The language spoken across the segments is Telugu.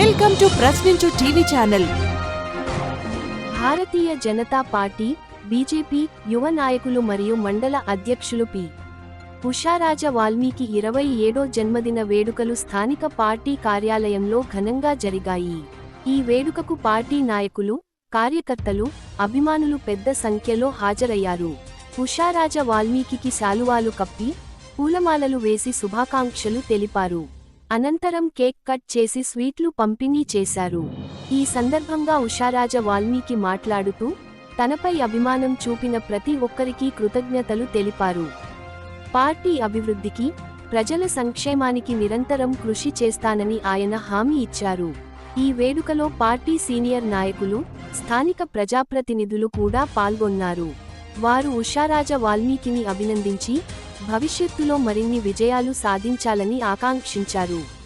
Welcome to Prashninchu TV channel Bharatiya Janata party BJP యువ నాయకులు మరియు మండల అధ్యక్షులు పి. ఉషారాజ వాల్మీకి ఇరవై ఏడో జన్మదిన వేడుకలు స్థానిక పార్టీ కార్యాలయంలో ఘనంగా జరిగాయి. ఈ వేడుకకు పార్టీ నాయకులు కార్యకర్తలు అభిమానులు పెద్ద సంఖ్యలో హాజరయ్యారు. ఉషారాజ వాల్మీకి శాలువాలు కప్పి పూలమాలలు వేసి శుభాకాంక్షలు తెలిపారు. అనంతరం కేక్ కట్ చేసి స్వీట్లు పంపిణీ చేశారు. ఈ సందర్భంగా ఉషారాజ వాల్మీకి మాట్లాడుతూ తనపై అభిమానం చూపిన ప్రతి ఒక్కరికి కృతజ్ఞతలు తెలిపారు. పార్టీ అభివృద్ధికి ప్రజల సంక్షేమానికి నిరంతరం కృషి చేస్తానని ఆయన హామీ ఇచ్చారు. ఈ వేడుకలో పార్టీ సీనియర్ నాయకులు స్థానిక ప్రజాప్రతినిధులు కూడా పాల్గొన్నారు. వారు ఉషారాజ వాల్మీకిని అభినందించి భవిష్యత్తులో మరిన్ని విజయాలు సాధించాలని ఆకాంక్షించారు.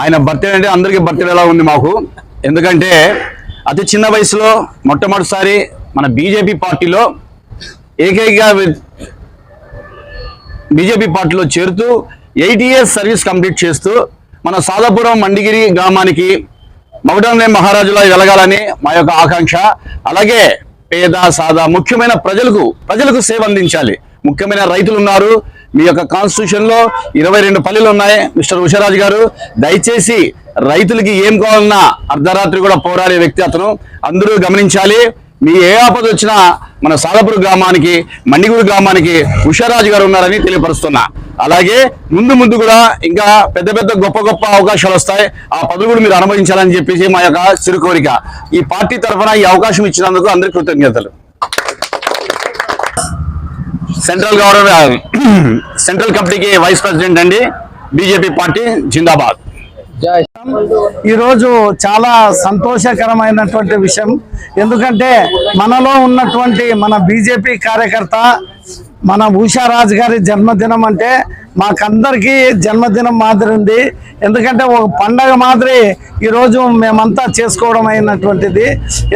ఆయన బర్త్డే అంటే అందరికీ బర్త్డే ఎలా ఉంది మాకు. ఎందుకంటే అతి చిన్న వయసులో మొట్టమొదటిసారి మన బీజేపీ పార్టీలో ఏకైక బీజేపీ పార్టీలో చేరుతూ ఎయిట్ ఇయర్స్ సర్వీస్ కంప్లీట్ చేస్తూ మన సాదాపురం మండిగిరి గ్రామానికి మగడంలే మహారాజులా వెలగాలని మా యొక్క ఆకాంక్ష. అలాగే పేద సాదా ముఖ్యమైన ప్రజలకు ప్రజలకు సేవ అందించాలి. ముఖ్యమైన రైతులు ఉన్నారు. మీ యొక్క కాన్స్టిట్యూషన్లో ఇరవై రెండు పల్లెలు ఉన్నాయి మిస్టర్ ఉషరాజు గారు. దయచేసి రైతులకి ఏం కావాలన్నా అర్ధరాత్రి కూడా పోరాడే వ్యక్తి అతను. అందరూ గమనించాలి. మీ ఏ ఆపద వచ్చినా మన సాలపూర్ గ్రామానికి మండిగూరు గ్రామానికి ఉషారాజు గారు ఉన్నారని తెలియపరుస్తున్నా. అలాగే ముందు ముందు కూడా ఇంకా పెద్ద పెద్ద గొప్ప గొప్ప అవకాశాలు వస్తాయి. ఆ పదవులు కూడా మీరు అనుభవించాలని చెప్పేసి మా యొక్క చిరు కోరిక. ఈ పార్టీ తరఫున ఈ అవకాశం ఇచ్చినందుకు అందరికీ కృతజ్ఞతలు. సెంట్రల్ గవర్నమెంట్ సెంట్రల్ కమిటీకి వైస్ ప్రెసిడెంట్ అండి బీజేపీ పార్టీ జిందాబాద్. ఈరోజు చాలా సంతోషకరమైనటువంటి విషయం. ఎందుకంటే మనలో ఉన్నటువంటి మన బీజేపీ కార్యకర్త మన ఉషారాజ్ గారి జన్మదినం అంటే మాకందరికీ జన్మదినం మాదిరి ఉంది. ఎందుకంటే ఒక పండగ మాదిరి ఈరోజు మేమంతా చేసుకోవడం అయినటువంటిది.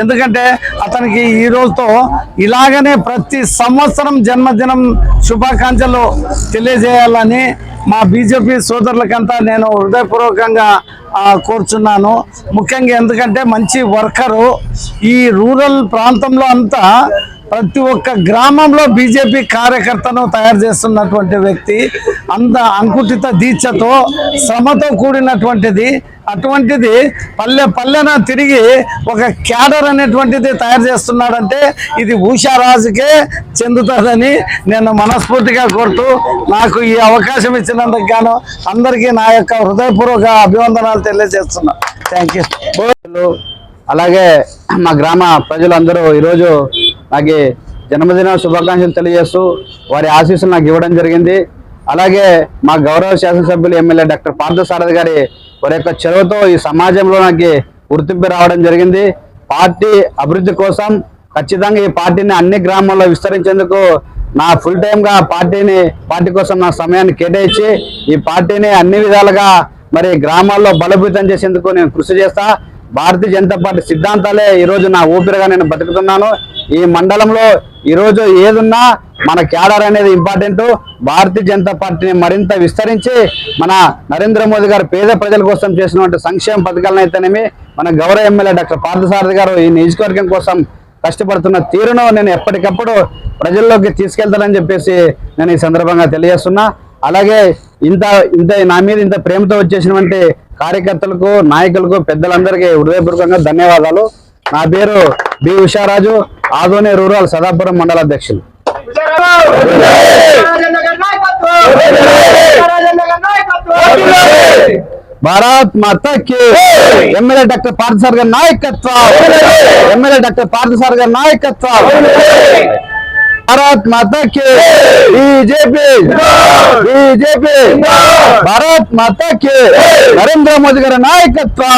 ఎందుకంటే అతనికి ఈ రోజుతో ఇలాగనే ప్రతి సంవత్సరం జన్మదినం శుభాకాంక్షలు తెలియజేయాలని మా బీజేపీ సోదరులకంతా నేను హృదయపూర్వకంగా కోరుచున్నాను. ముఖ్యంగా ఎందుకంటే మంచి వర్కరు. ఈ రూరల్ ప్రాంతంలో అంతా ప్రతి ఒక్క గ్రామంలో బీజేపీ కార్యకర్తను తయారు చేస్తున్నటువంటి వ్యక్తి అంత అంకుటిత దీక్షతో శ్రమతో కూడినటువంటిది అటువంటిది పల్లె పల్లెన తిరిగి ఒక క్యాడర్ అనేటువంటిది తయారు చేస్తున్నాడంటే ఇది ఉషారాజుకే చెందుతుందని నేను మనస్ఫూర్తిగా కోరుతూ నాకు ఈ అవకాశం ఇచ్చినందుకు గాను అందరికీ నా యొక్క హృదయపూర్వక అభివందనాలు తెలియజేస్తున్నా. థ్యాంక్ యూ అలాగే మా గ్రామ ప్రజలందరూ ఈరోజు నాకు జన్మదిన శుభాకాంక్షలు తెలియజేస్తూ వారి ఆశీస్సులు నాకు ఇవ్వడం జరిగింది. అలాగే మా గౌరవ శాసనసభ్యులు ఎమ్మెల్యే డాక్టర్ పార్థసారథి గారి వారి యొక్క చెరువుతో ఈ సమాజంలో నాకు గుర్తింపు రావడం జరిగింది. పార్టీ అభివృద్ధి కోసం ఖచ్చితంగా ఈ పార్టీని అన్ని గ్రామాల్లో విస్తరించేందుకు నా ఫుల్ టైంగా పార్టీని పార్టీ కోసం నా సమయాన్ని కేటాయించి ఈ పార్టీని అన్ని విధాలుగా మరి గ్రామాల్లో బలోపేతం చేసేందుకు నేను కృషి చేస్తా. భారతీయ జనతా పార్టీ సిద్ధాంతాలే ఈరోజు నా ఊపిరిగా నేను బతుకుతున్నాను. ఈ మండలంలో ఈరోజు ఏదున్నా మన క్యాడర్ అనేది ఇంపార్టెంట్. భారతీయ జనతా పార్టీని మరింత విస్తరించి మన నరేంద్ర మోదీ గారు పేద ప్రజల కోసం చేసినటువంటి సంక్షేమ పథకాలను అయితేనేమి మన గౌరవ ఎమ్మెల్యే డాక్టర్ పార్థసారథి గారు ఈ నియోజకవర్గం కోసం కష్టపడుతున్న తీరును నేను ఎప్పటికప్పుడు ప్రజల్లోకి తీసుకెళ్తానని చెప్పేసి నేను ఈ సందర్భంగా తెలియజేస్తున్నా. అలాగే ఇంత ఇంత నా మీద ఇంత ప్రేమతో వచ్చేసినటువంటి కార్యకర్తలకు నాయకులకు పెద్దలందరికీ హృదయపూర్వకంగా ధన్యవాదాలు. నా పేరు బి ఉషారాజు ఆదోని రూరల్ సదాపురం మండల అధ్యక్షులు. భారత్ మాతా ఎమ్మెల్యే డాక్టర్ పార్థసార్ గారి నాయకత్వం! ఎమ్మెల్యే డాక్టర్ పార్థసార్ గారి నాయకత్వం! భారత్ మాతా కి బీజేపీ బీజేపీ భారత్ మాతా కి నరేంద్ర మోదీ గారి నాయకత్వం